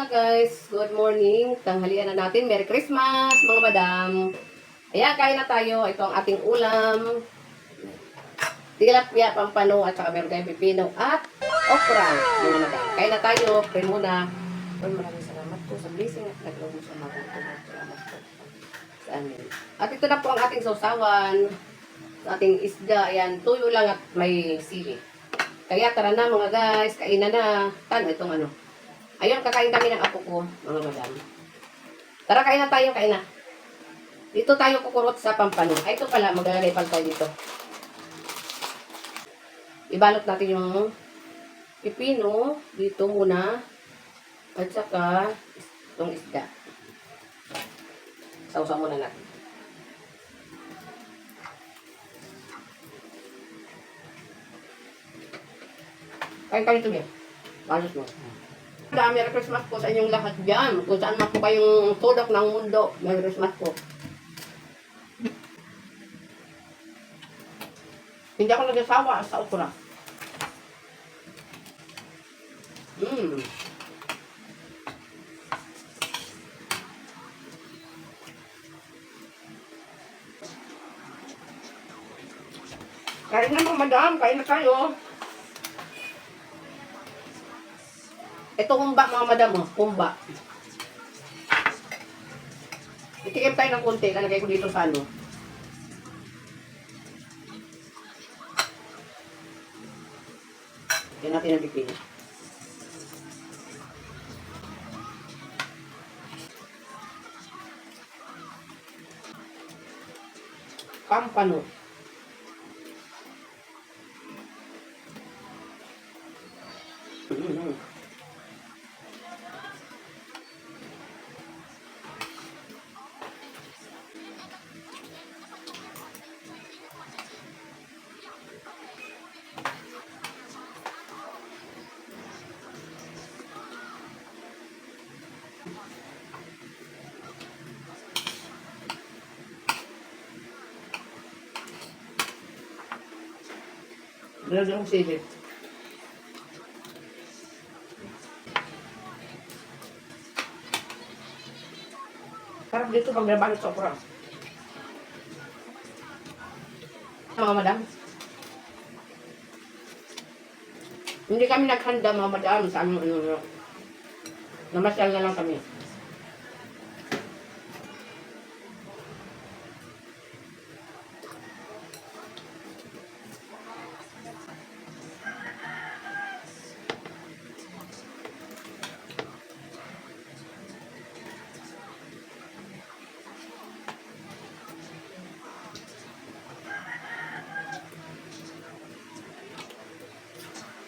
mga guys, good morning. Tanghalian na natin. Merry Christmas mga madam. Ayan, kain na tayo. Ito ang ating ulam. Tilapia, pampano, at saka meron tayong pipino at okra. Mga madam. Kain na tayo. Pray muna. Well, maraming salamat po sa blessing at naglaw mo sa mabuto. Salamat po sa amin. At ito na po ang ating sausawan. Sa ating isda. Ayan, tuyo lang at may sili. Kaya tara na mga guys, kainan na. Tano itong ano. Ayun, kakain kami ng apo ko, mga madam. Tara, kain na tayo, kain na. Dito tayo kukurot sa pampano. Ay, ito pala, maglalagay pala tayo dito. Ibalot natin yung pipino dito muna. At saka, itong isda. Sausaw muna natin. Kain kayo ito, Balot mo. Da, Merry Christmas po sa inyong lahat dyan. Kung saan man po kayong tulok ng mundo, Merry Christmas po. Hindi ako nagsasawa sa okra. Mmm. Kain na mga madam, kain na tayo. Ito kumba mga madam mo, kumba. Itikim tayo ng konti, lalagay ko dito sa ano. Yan natin ang pipino. Pampano. Mm-hmm. Nilagyan kong sili. Sarap dito pag nabalot sa okra. Mga madam. Hindi kami naghanda mga madam sa ano, ano, ano. Namasyal na lang kami.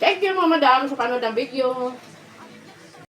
Thank you mga madam sa panood ng video.